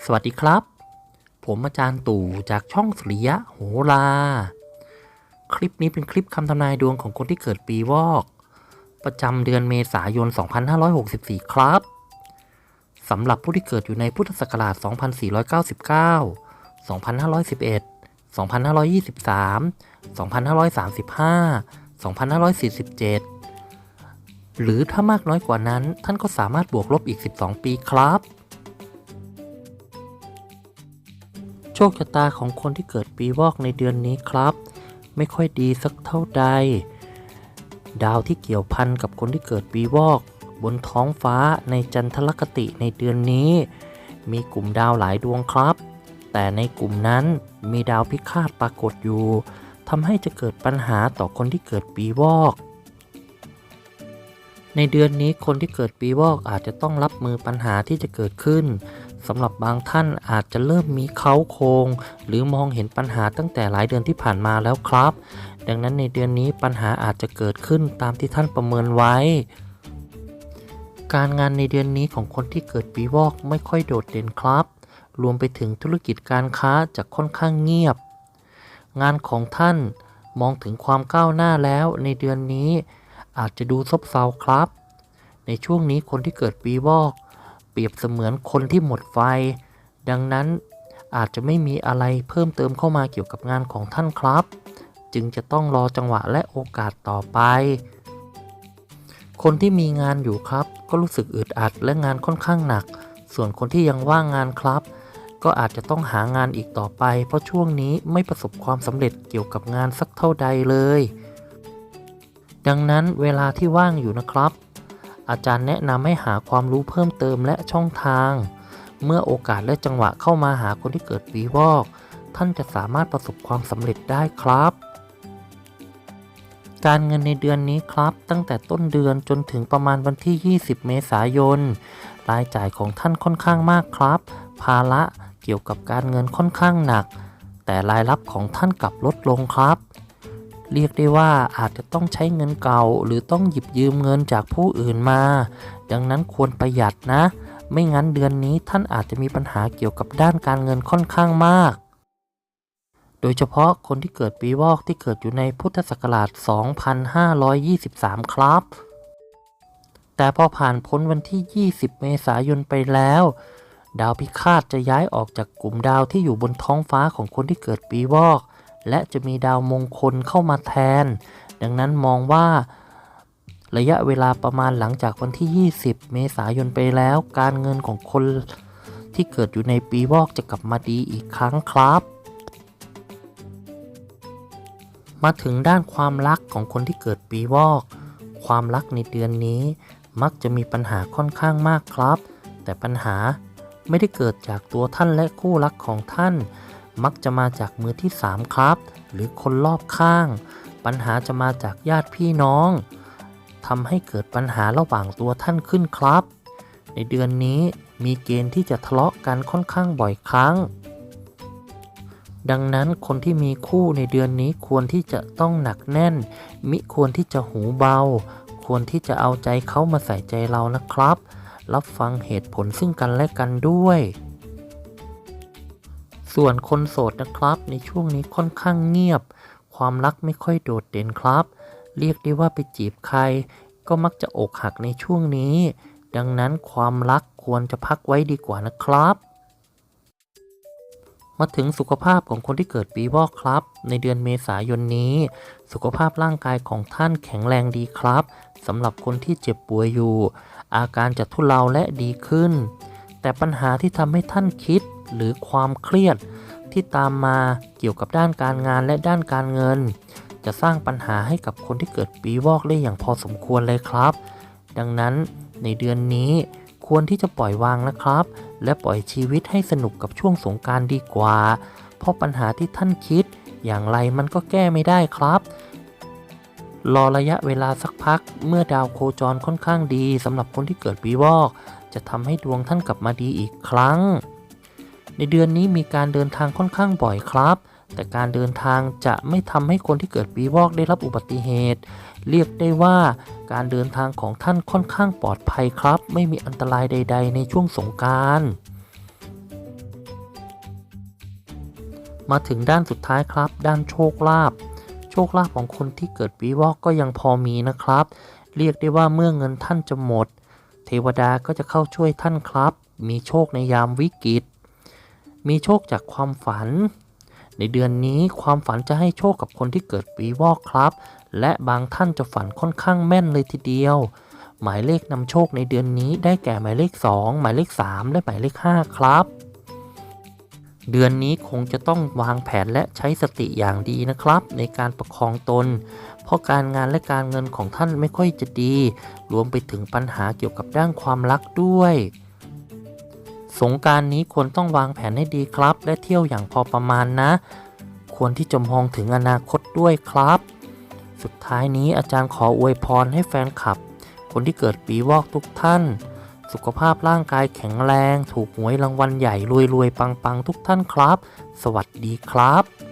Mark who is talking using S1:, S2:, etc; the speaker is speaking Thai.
S1: สวัสดีครับ ผมอาจารย์ตู่จากช่องสุริยะโหรา คลิปนี้เป็นคลิปคำทำนายดวงของคนที่เกิดปีวอก ประจำเดือนเมษายน 2564 ครับสำหรับผู้ที่เกิดอยู่ในพุทธศักราช 2499 2511 2523 2535 2547 หรือถ้ามากน้อยกว่านั้นท่านก็สามารถบวกลบอีก 12 ปีครับ คชะตาของคนที่เกิดปีวอกในเดือนนี้ครับ ไม่ค่อยดีสักเท่าใด ดาวที่เกี่ยวพันกับคนที่เกิดปีวอก บนท้องฟ้าในจันทรคติในเดือนนี้ มีกลุ่มดาวหลายดวงครับ แต่ในกลุ่มนั้นมีดาวพิฆาตปรากฏอยู่ทำให้จะเกิดปัญหาต่อคนที่เกิดปีวอก ในเดือนนี้คนที่เกิดปีวอกอาจจะต้องรับมือปัญหาที่จะเกิดขึ้น สำหรับบางท่านอาจจะเริ่มมีเขาโครงหรือมองเห็นปัญหาตั้งแต่หลายเดือนที่ผ่านมาแล้วครับ ดังนั้นในเดือนนี้ปัญหาอาจจะเกิดขึ้นตามที่ท่านประเมินไว้ การงานในเดือนนี้ของคนที่เกิดปีวอกไม่ค่อยโดดเด่นครับ รวมไปถึงธุรกิจการค้าจะค่อนข้างเงียบ งานของท่านมองถึงความก้าวหน้าแล้วในเดือนนี้อาจจะดูซบเซาครับ ในช่วงนี้คนที่เกิดปีวอก เปรียบเสมือนคนที่หมดไฟ ดังนั้นอาจจะไม่มีอะไรเพิ่มเติมเข้ามาเกี่ยวกับงานของท่านครับ จึงจะต้องรอจังหวะและโอกาสต่อไป คนที่มีงานอยู่ครับ ก็รู้สึกอึดอัดและงานค่อนข้างหนัก ส่วนคนที่ยังว่างงานครับ ก็อาจจะต้องหางานอีกต่อไป เพราะช่วงนี้ไม่ประสบความสำเร็จเกี่ยวกับงานสักเท่าใดเลย ดังนั้นเวลาที่ว่างอยู่นะครับ อาจารย์แนะนำให้หาความรู้เพิ่มเติมและช่องทาง เมื่อโอกาสและจังหวะเข้ามาหาคนที่เกิดปีวอก ท่านจะสามารถประสบความสำเร็จได้ครับ การเงินในเดือนนี้ครับ ตั้งแต่ต้นเดือนจนถึงประมาณวันที่ 20 เมษายน รายจ่ายของท่านค่อนข้างมากครับ ภาระเกี่ยวกับการเงินค่อนข้างหนัก แต่รายรับของท่านกลับลดลงครับ เรียกได้ว่าอาจจะต้องใช้เงินเก่า หรือต้องหยิบยืมเงินจากผู้อื่นมา ดังนั้นควรประหยัดนะ ไม่งั้นเดือนนี้ท่านอาจจะมีปัญหาเกี่ยวกับด้านการเงินค่อนข้างมาก โดยเฉพาะคนที่เกิดปีวอกที่เกิดอยู่ในพุทธศักราช 2523 ครับ แต่พอผ่านพ้นวันที่ 20 เมษายนไปแล้วดาวพิฆาตจะย้ายออกจากกลุ่มดาวที่อยู่บนท้องฟ้าของคนที่เกิดปีวอก และจะมีดาวมงคลเข้ามาแทน ดังนั้นมองว่า ระยะเวลาประมาณหลังจากวันที่ 20 เมษายนไปแล้ว การเงินของคนที่เกิดอยู่ในปีวอกจะกลับมาดีอีกครั้งครับ มาถึงด้านความรักของคนที่เกิดปีวอก ความรักในเดือนนี้ มักจะมีปัญหาค่อนข้างมากครับ แต่ปัญหาไม่ได้เกิดจากตัวท่านและคู่รักของท่าน มักจะมาจากมือที่ 3 ครับ หรือคนรอบข้าง ปัญหาจะมาจากญาติพี่น้องทำให้เกิดปัญหาระหว่างตัวท่านขึ้นครับ ในเดือนนี้มีเกณฑ์ที่จะทะเลาะกันค่อนข้างบ่อยครั้ง ดังนั้นคนที่มีคู่ในเดือนนี้ควรที่จะต้องหนักแน่น มิควรที่จะหูเบา ควรที่จะเอาใจเขามาใส่ใจเรานะครับ รับฟังเหตุผลซึ่งกันและกันด้วย ส่วนคนโสดนะครับ ในช่วงนี้ค่อนข้างเงียบ ความรักไม่ค่อยโดดเด่นครับ เรียกได้ว่าไปจีบใคร ก็มักจะอกหักในช่วงนี้ ดังนั้นความรักควรจะพักไว้ดีกว่านะครับ มาถึงสุขภาพของคนที่เกิดปีวอกครับ ในเดือนเมษายนนี้ สุขภาพร่างกายของท่านแข็งแรงดีครับสำหรับคนที่เจ็บป่วยอยู่ อาการจะทุเลาและดีขึ้น แต่ปัญหาที่ทำให้ท่านคิด หรือความเครียดที่ตามมาเกี่ยวกับด้านการงานและด้านการเงิน จะสร้างปัญหาให้กับคนที่เกิดปีวอกได้อย่างพอสมควรเลยครับ ดังนั้นในเดือนนี้ควรที่จะปล่อยวางนะครับ และปล่อยชีวิตให้สนุกกับช่วงสงการดีกว่า เพราะปัญหาที่ท่านคิด อย่างไรมันก็แก้ไม่ได้ครับ รอระยะเวลาสักพัก เมื่อดาวโคจรค่อนข้างดีสำหรับคนที่เกิดปีวอก จะทำให้ดวงท่านกลับมาดีอีกครั้ง ในเดือนนี้มีการเดินทางค่อนข้างบ่อยครับ แต่การเดินทางจะไม่ทำให้คนที่เกิดปีวอกได้รับอุบัติเหตุ เรียกได้ว่าการเดินทางของท่านค่อนข้างปลอดภัยครับ ไม่มีอันตรายใด ๆ ในช่วงสงการมาถึงด้านสุดท้ายครับ ด้านโชคลาภโชคลาภของคนที่เกิดปีวอกก็ยังพอมีนะครับ เรียกได้ว่าเมื่อเงินท่านจะหมด เทวดาก็จะเข้าช่วยท่านครับ มีโชคในยามวิกฤต มีโชคจากความฝัน ในเดือนนี้ความฝันจะให้โชคกับคนที่เกิดปีวอกครับ และบางท่านจะฝันค่อนข้างแม่นเลยทีเดียว หมายเลขนำโชคในเดือนนี้ได้แก่หมายเลข 2 หมายเลข 3 และหมายเลข 5 ครับเดือนนี้คงจะต้องวางแผนและใช้สติอย่างดีนะครับ ในการประคองตน เพราะการงานและการเงินของท่านไม่ค่อยจะดี รวมไปถึงปัญหาเกี่ยวกับด้านความรักด้วย งการนี้ควรต้องวางแผนให้ดีครับ และเที่ยวอย่างพอประมาณนะ ควรที่จะมองถึงอนาคตด้วยครับ สุดท้ายนี้อาจารย์ขออวยพรให้แฟนคลับ คนที่เกิดปีวอกทุกท่าน สุขภาพร่างกายแข็งแรง ถูกหวยรางวัลใหญ่รวยๆปังๆ ทุกท่านครับ สวัสดีครับ